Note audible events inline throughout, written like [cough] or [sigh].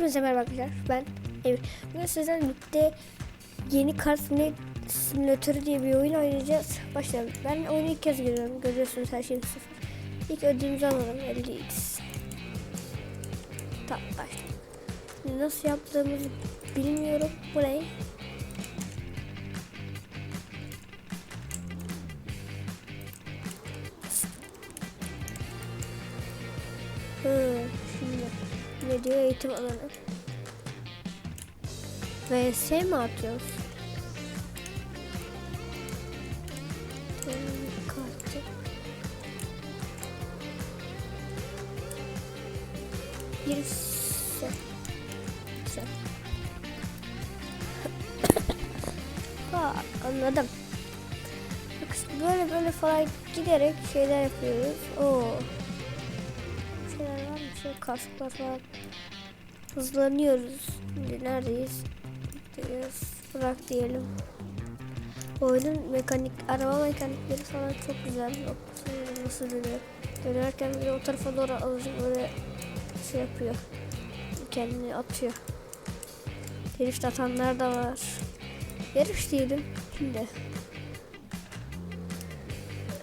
Hepinize merhaba arkadaşlar. Ben Emir. Bugün sizlerle birlikte yeni kart simülatörü diye bir oyun oynayacağız. Başlayalım. Ben oyunu ilk kez görüyorum. Görüyorsunuz her şey sıfır. İlk ödülümüzü alalım. 50x. Tamam başlayalım. Nasıl yaptığımızı bilmiyorum. Bu ne? Hı, şimdi ne diyor eğitim alanı? VS mi atıyoruz? Birisi. Güzel. Aa, anladım. Böyle böyle falan giderek şeyler yapıyoruz. Oo. Kasklar falan. Hızlanıyoruz. Şimdi neredeyiz? Diyoruz. Bırak diyelim. Oyunun mekanik, araba mekanikleri falan çok güzel. Nasıl dönüyor? Dönerken bir de o tarafa doğru azıcık böyle şey yapıyor. Kendini atıyor. Drift atanlar da var. Yarış diyelim. Şimdi.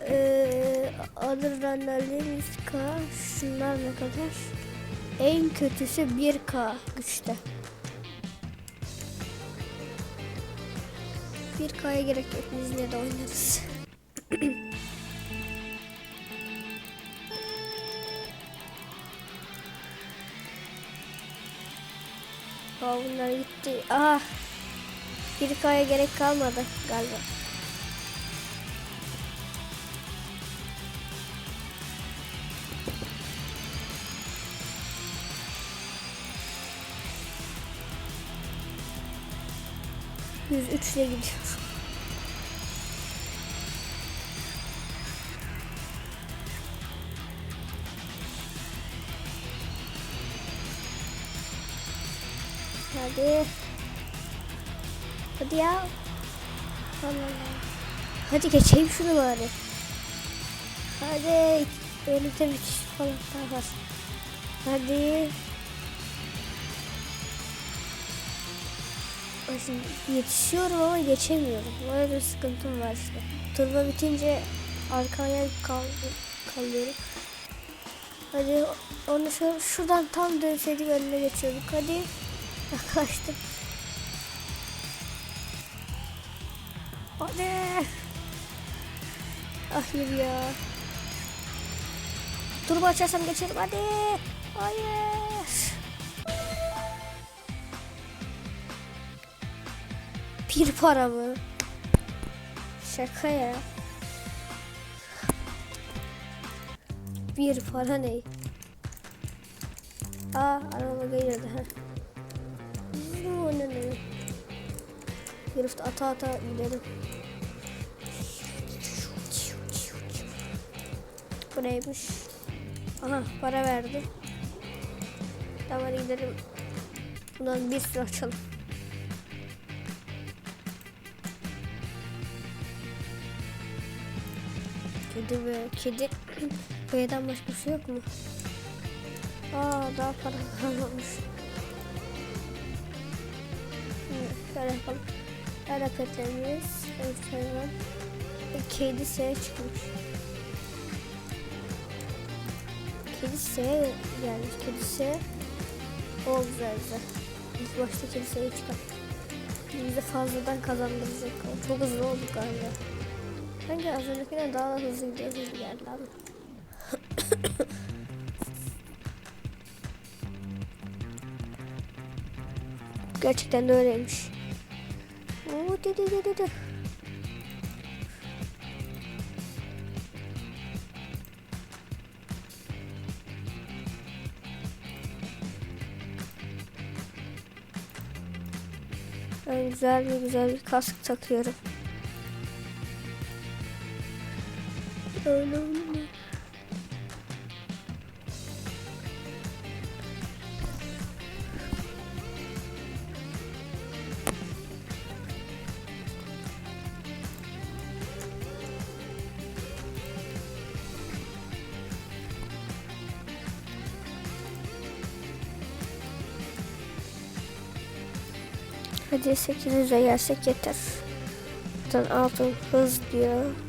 Ee, Adrenalin 100k. Şunlar ne kadar? En kötüsü 1k güçte. 1k'ya gerek yok. Biz yine de oynarız. [clears throat] Aa, bunlar gitti. Ah. 1k'ya gerek kalmadı galiba. Yüz üçle gidiyor. Hadi. Hadi ya. Allah. Hadi geçeyim şunu bari. Hadi. Önümde bir falan daha var. Hadi. Yetişiyorum ama geçemiyorum. Böyle bir sıkıntım var işte. Turbo bitince arkaya kal kalıyorum. Hadi onu şu, şuradan tam dönseydik önüne geçiyorduk. Hadi. [laughs] Yaklaştık. Hadi. Hayır ya. Turbo açarsam geçerim hadi. Hayır. Bir para mı? Şaka ya. Bir para ne? Aa araba gelirdi ha. Bu ne ne? Herif ata ata gidelim. Bu neymiş? Aha para verdi. Tamam gidelim. Bundan bir sürü açalım. Kedi ve kedi. [clears throat] Kıyıdan başka bir şey yok mu? Aa daha para kalmamış. Şöyle yapalım. Hayvan. E, Kedi S çıkmış. Kedi S gelmiş. Kedi S. O güzel güzel. İlk başta kedi S'yi çıkar. Bize fazladan kazandıracak. Çok hızlı olduk galiba. Bence az öncekinden daha da hızlı gidiyor. Hızlı geldi abi. Gerçekten de öyleymiş. Oo, di, di, di, di, di. Ben güzel bir güzel bir kask takıyorum. Öyle öyle. Hadi 800'e gelsek yeter. Zaten altın hız diyor.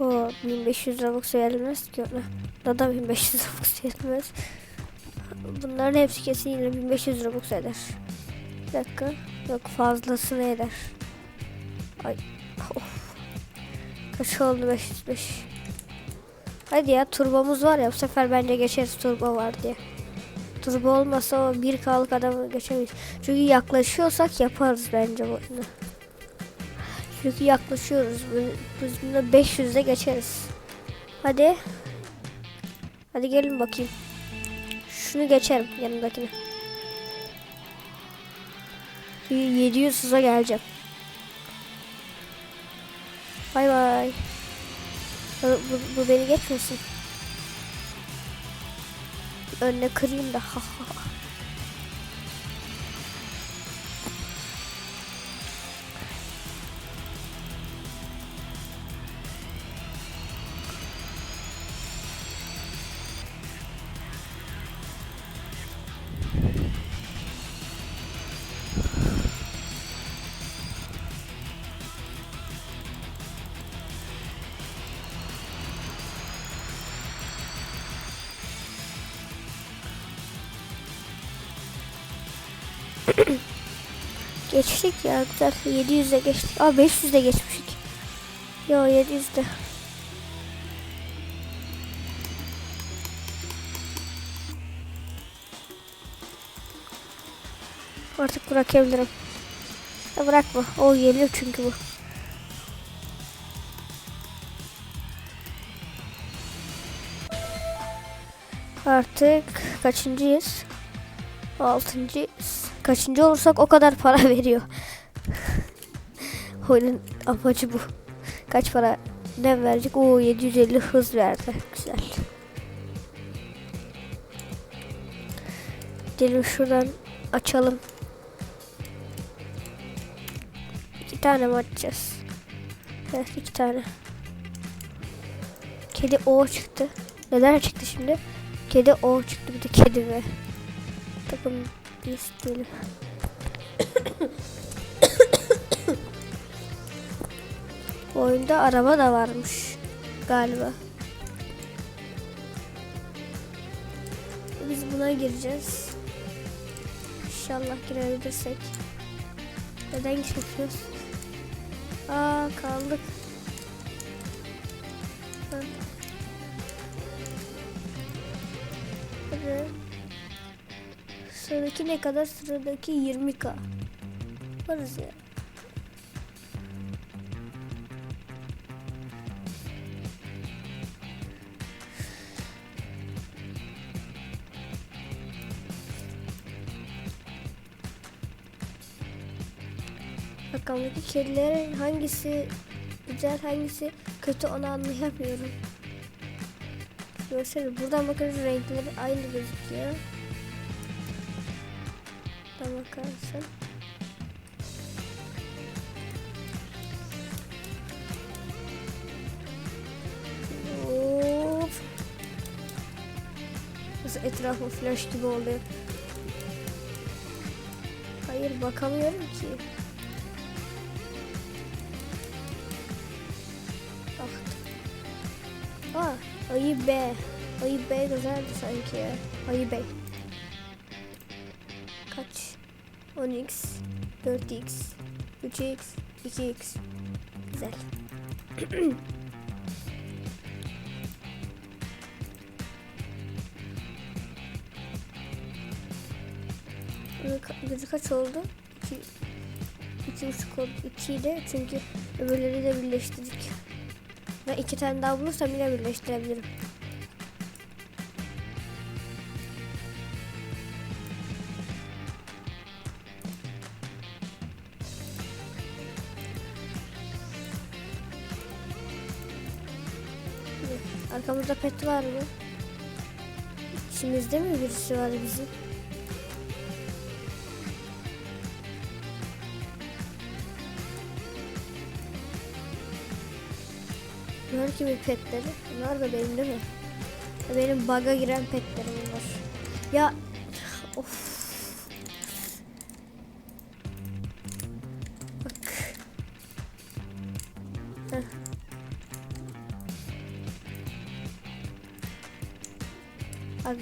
O 1500 Robux verilmez ki ona. Da da 1500 Robux verilmez. Bunların hepsi kesin yine 1500 Robux eder. Bir dakika. Yok fazlasını eder. Ay. Of. Kaç oldu 505. Hadi ya turbomuz var ya bu sefer bence geçeriz turbo var diye. Turbo olmasa o 1K'lık adamı geçemeyiz. Çünkü yaklaşıyorsak yaparız bence bu oyunu. Çünkü yaklaşıyoruz. Biz- bunda 500'de geçeriz. Hadi. Hadi gelin bakayım. Şunu geçerim yanındakini. 700 hıza geleceğim. Bay bay. Bu, bu, bu beni geçmesin. Önüne kırayım da. Ha ha ha. [clears throat] Geçtik ya güzel. 700'de geçtik. Aa 500'de geçmiştik. Yo 700'de. Artık bırakabilirim. Ya bırakma. O geliyor çünkü bu. Artık kaçıncıyız? Altıncıyız. Kaçıncı olursak o kadar para [laughs] veriyor. Oyunun amacı bu. Kaç para ne verecek? Oo 750 hız verdi. Güzel. Gelin şuradan açalım. İki tane mi açacağız? Evet iki tane. Kedi O çıktı. Neden çıktı şimdi? Kedi O çıktı bir de kedi ve takım isteyelim. [coughs] Oyunda araba da varmış galiba. Biz buna gireceğiz. İnşallah girebilirsek. Neden geçiyoruz? Aa kaldık. Sıradaki ne kadar? Sıradaki 20k. Varız ya. Rakamdaki kedilerin hangisi güzel hangisi kötü onu anlayamıyorum. Görsene buradan bakınca renkleri aynı gözüküyor. Buradan bakarsın. Of. Nasıl etrafı flash gibi oluyor. Hayır bakamıyorum ki. Ah. Aa, ayı B. Ayı B güzeldi sanki ya. Ayı B. 10x, 4x, 3x, 2x. Güzel. [clears throat] Gücü kaç oldu? 2 iki buçuk oldu. 2 de çünkü öbürleri de birleştirdik. Ve iki tane daha bulursam yine birleştirebilirim. Arkamızda pet var mı? İçimizde mi birisi var bizim? Bunlar kimin petleri? Bunlar da benim değil mi? Benim bug'a giren petlerim var. Ya of.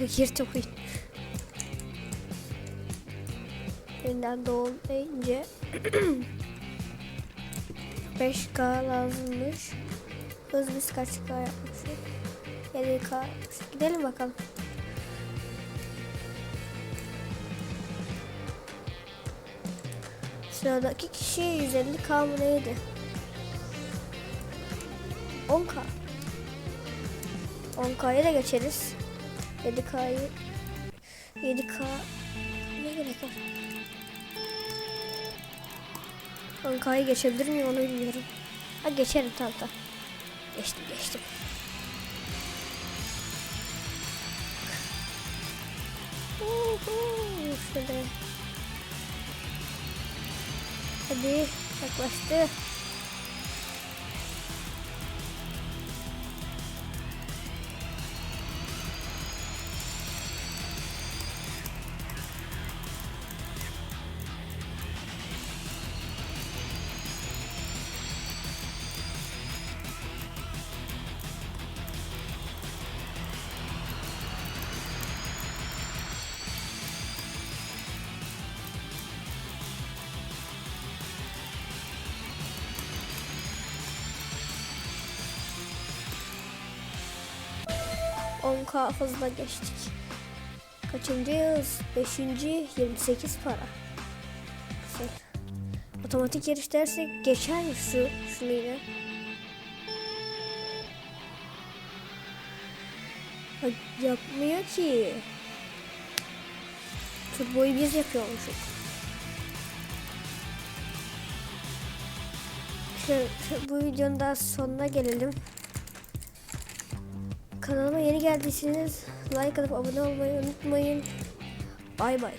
Gir topuyun. Yeniden doğum deyince [clears throat] 5K lazımmış. Hız biz kaç K yapmışız? 7K yapmışız. Gidelim bakalım. Sıradaki kişi 150K mı neydi? 10K. 10K'ya da geçeriz. 7K'yı 7K ne gerek var? 10K'yı geçebilir miyim onu bilmiyorum. Ha geçerim tamam tamam. Geçtim geçtim. Uhu, şöyle. Hadi yaklaştı. On k hızla geçtik. Kaçıncıyız? Beşinci 28 para. Güzel. Otomatik yarış dersek geçer mi şu şunu yine? Ha, yapmıyor ki. Turboyu biz yapıyormuşuz. Bu videonun daha sonuna gelelim. Kanalıma yeni geldiyseniz like atıp abone olmayı unutmayın. Bay bay.